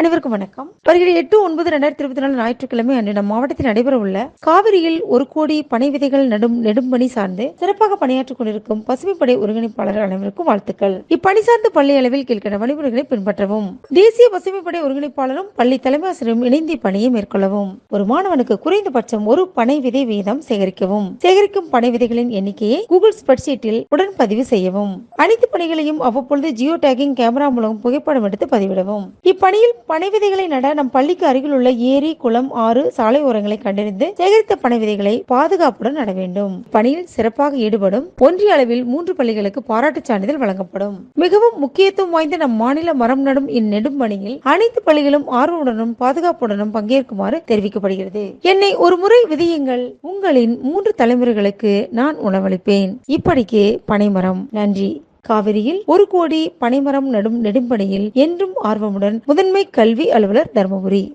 அனைவருக்கும் வணக்கம். வருகிற எட்டு ஒன்பது ரெண்டாயிரத்தி இருபத்தி நாலு ஞாயிற்றுக்கிழமை அன்று நம் மாவட்டத்தில் நடைபெறவுள்ள காவிரியில் ஒரு கோடி பனை விதைகள் நடும் நெடும்பணி சார்ந்து சிறப்பாக பணியாற்றிக் கொண்டிருக்கும் பசுமைப்படை ஒருங்கிணைப்பாளர் அனைவருக்கும் வாழ்த்துக்கள். இப்பணி சார்ந்த பள்ளி அளவில் கீழ்கண்ட வழிமுறைகளை பின்பற்றவும் தேசிய பசுமைப்படை ஒருங்கிணைப்பாளரும் பள்ளி தலைமை ஆசிரியரும் இணைந்து பணியை மேற்கொள்ளவும் ஒரு மாணவனுக்கு குறைந்தபட்சம் ஒரு பனை விதை வீதம் சேகரிக்கவும் சேகரிக்கும் பனை விதைகளின் எண்ணிக்கையை கூகுள் ஸ்ப்ரெட்ஷீட்டில் உடன் பதிவு செய்யவும் அனைத்து பணிகளையும் அவ்வப்பொழுது ஜியோ டேகிங் கேமரா மூலம் புகைப்படம் எடுத்து பதிவிடவும். இப்பணியில் பனை விதைகளை நட நம் பள்ளிக்கு அருகில் உள்ள ஏரி குளம் ஆறு சாலை ஓரங்களை கண்டறிந்து சேகரித்த பனை விதைகளை பாதுகாப்புடன் நட வேண்டும். பணியில் சிறப்பாக ஈடுபடும் ஒன்றிய அளவில் மூன்று பள்ளிகளுக்கு பாராட்டுச் சான்றிதழ் வழங்கப்படும். மிகவும் முக்கியத்துவம் வாய்ந்த நம் மாநில மரம் நடும் இந்நெடும் பணியில் அனைத்து பள்ளிகளும் ஆர்வமுடனும் பாதுகாப்புடனும் பங்கேற்குமாறு தெரிவிக்கப்படுகிறது. என்னை ஒரு முறை விதியுங்கள். உங்களின் மூன்று தலைமுறைகளுக்கு நான் உணவளிப்பேன். இப்படிக்கு பனைமரம். நன்றி. காவிரியில் ஒரு கோடி பனைமரம் நடும் நெடும்பணியில் என்றும் ஆர்வமுடன் முதன்மை கல்வி அலுவலர் தர்மபுரி.